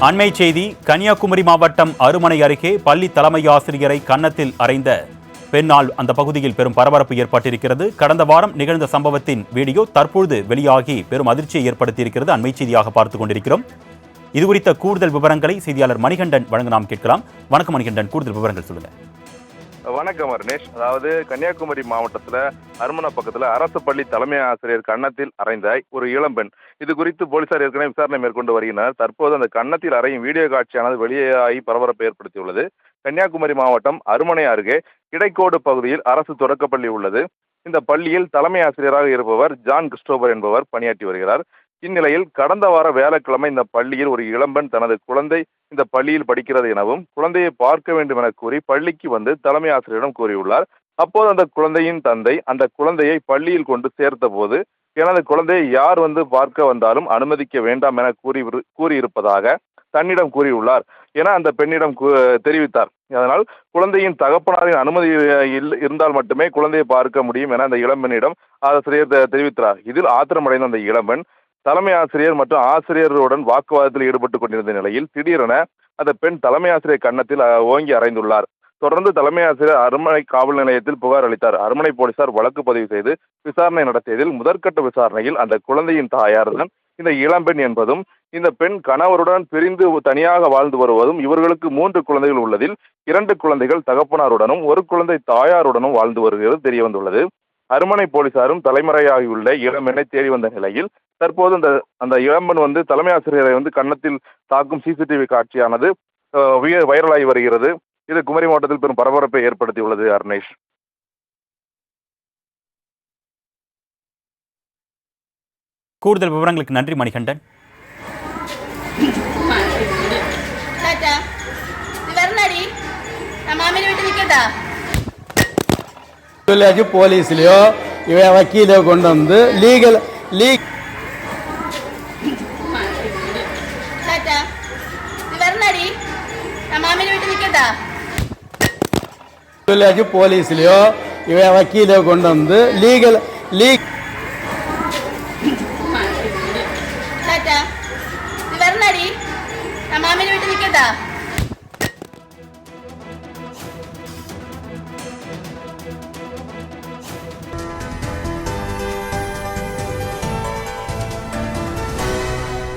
அண்மை செய்தி கன்னியாகுமரி மாவட்டம் அருமனை அருகே பள்ளி தலைமை ஆசிரியரை கன்னத்தில் அறைந்த பெண்ணால் அந்த பகுதியில் பெரும் பரபரப்பு ஏற்பட்டிருக்கிறது. கடந்த வாரம் நிகழ்ந்த சம்பவத்தின் வீடியோ தற்பொழுது வெளியாகி பெரும் அதிர்ச்சியை ஏற்படுத்தியிருக்கிறது. அண்மை செய்தியாக பார்த்துக் கொண்டிருக்கிறோம். இது குறித்த கூடுதல் விவரங்களை செய்தியாளர் மணிகண்டன் வழங்க நாம் கேட்கலாம். வணக்கம் மணிகண்டன் கூடுதல் விவரங்கள் சொல்லுங்கள் வணக்கம் அருணேஷ். அதாவது கன்னியாகுமரி மாவட்டத்துல அருமனை பக்கத்துல அரசு பள்ளி தலைமை ஆசிரியர் கன்னத்தில் அறைந்தாய் ஒரு இளம்பெண் இது குறித்து போலீசார் ஏற்கனவே விசாரணை மேற்கொண்டு வருகின்றனர். தற்போது அந்த கன்னத்தில் அறையும் வீடியோ காட்சியானது வெளியாகி பரபரப்பை ஏற்படுத்தியுள்ளது. கன்னியாகுமரி மாவட்டம் அருமனை அருகே இடைக்கோடு பகுதியில் அரசு தொடக்கப்பள்ளி உள்ளது. இந்த பள்ளியில் தலைமை ஆசிரியராக இருப்பவர் ஜான் கிறிஸ்டோபர் என்பவர் பணியாற்றி வருகிறார். இந்நிலையில் கடந்த வார வியாழக்கிழமை இந்த பள்ளியில் ஒரு இளம்பெண் தனது குழந்தை இந்த பள்ளியில் படிக்கிறது எனவும் குழந்தையை பார்க்க வேண்டும் என கூறி பள்ளிக்கு வந்து தலைமை ஆசிரியரிடம் கூறியுள்ளார். அப்போது அந்த குழந்தையின் தந்தை அந்த குழந்தையை பள்ளியில் கொண்டு சேர்த்த போது எனது குழந்தையை யார் வந்து பார்க்க வந்தாலும் அனுமதிக்க வேண்டாம் என கூறி கூறியிருப்பதாக தன்னிடம் கூறியுள்ளார் என அந்த பெண்ணிடம் கூ- தெரிவித்தார். அதனால் குழந்தையின் தகப்பனாரின் அனுமதி இருந்தால் மட்டுமே குழந்தையை பார்க்க முடியும் என அந்த இளம்பெண்ணிடம் ஆசிரியர் தெரிவித்தார். இதில் ஆத்திரமடைந்த அந்த இளம்பெண் தலைமை ஆசிரியர் மற்றும் ஆசிரியருடன் வாக்குவாதத்தில் ஈடுபட்டு கொண்டிருந்த நிலையில் திடீரென அந்த பெண் தலைமை ஆசிரியர் கன்னத்தில் ஓங்கி அறைந்துள்ளார். தொடர்ந்து தலைமை ஆசிரியர் அருமனை காவல் நிலையத்தில் புகார் அளித்தார். அருமனை போலீசார் வழக்கு பதிவு செய்து விசாரணை நடத்தியதில் முதற்கட்ட விசாரணையில் அந்த குழந்தையின் தாயார் தான் இந்த இளம்பெண் என்பதும் இந்த பெண் கணவருடன் பிரிந்து தனியாக வாழ்ந்து வருவதும் இவர்களுக்கு மூன்று குழந்தைகள் உள்ளதில் இரண்டு குழந்தைகள் தகப்பனாருடனும் ஒரு குழந்தை தாயாருடனும் வாழ்ந்து வருகிறது தெரிய வந்துள்ளது அருமனை போலீசாரும் தலைமறையாகியுள்ள இளம்பெண்ணை தேடி வந்த நிலையில் தற்போது அந்த அந்த இளம்பெண் வந்து தலைமை ஆசிரியரை வந்து கன்னத்தில் தாக்கும் சிசிடிவி காட்சியானது உயர் வைரலாகி வருகிறது. இது குமரி மாவட்டத்தில் பெரும் பரபரப்பை ஏற்படுத்தியுள்ளது அருணேஷ். கூடுதல் விவரங்களுக்கு நன்றி மணிகண்டன். போலீஸ்லயோ இவன் வக்கீலையோ கொண்டு வந்து லீகல் லீக் ലേക്ക് പോലീസിലെയോ ഇവ വക്കീലോ കൊണ്ടുവന്ന് ലീഗൽ ലീഗ് വീട്ടിൽ നിൽക്കട്ടാ